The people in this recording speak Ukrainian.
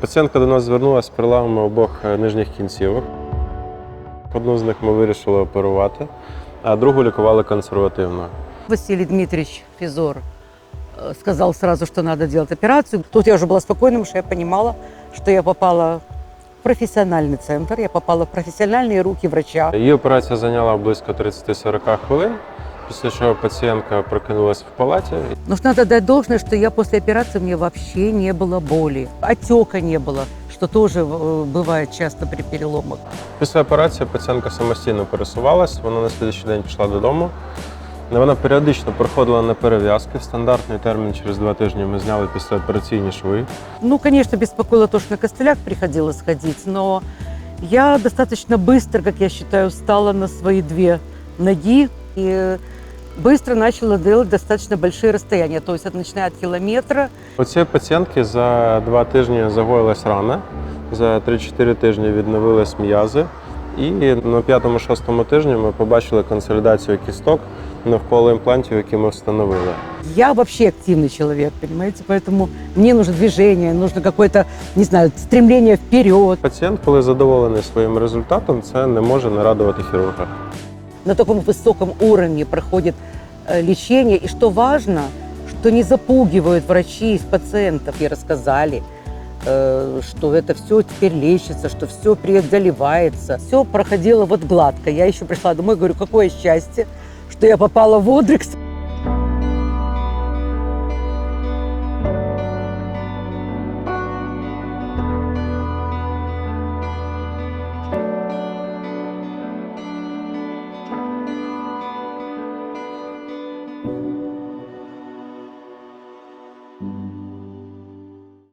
Пацієнтка до нас звернулася з переламами обох е, нижніх кінцівок. Одну з них ми вирішили оперувати, а другу лікували консервативно. Василий Дмитриевич Физор э, сказал сразу, что надо делать операцию. Тут я уже была спокойна, потому что я понимала, что я попала в профессиональный центр, я попала в профессиональные руки врача. Її операція зайняла близько 30-40 хвилин, після чого пацієнтка прокинулась в палаті. Но ж надо дать должное, что я после операции, мне вообще не было боли. Отека не было, что тоже э, бывает часто при переломах. Після операції пацієнтка самостійно пересувалась, вона на слідчий день пішла додому. Вона періодично проходила на перев'язки. В стандартний термін через два тижні ми зняли післяопераційні шви. Ну, конечно, беспокоило то, что на костылях приходилось ходить, но я достаточно быстро, как я считаю, встала на свои две ноги и быстро начала делать достаточно большие расстояния, то есть это начиная от километра. У цієї пацієнтки за два тижні загоїлась рана, за 3-4 тижні відновились м'язи. І на п'ятому-шостому тижні ми побачили консолідацію кісток навколо імплантів, які ми встановили. Я вообще активный человек, понимаете, поэтому мне нужно движение, нужно какое-то, не знаю, стремление вперед. Пацієнт, коли задоволений своїм результатом, це не може не радувати хірурга. На таком высоком уровне проходит э, лечение. И что важно, что не запугивают врачи из пациентов и рассказали, э, что это все теперь лечится, что все преодолевается. Все проходило вот гладко. Я еще пришла домой, говорю, какое счастье, что я попала в Одрекс.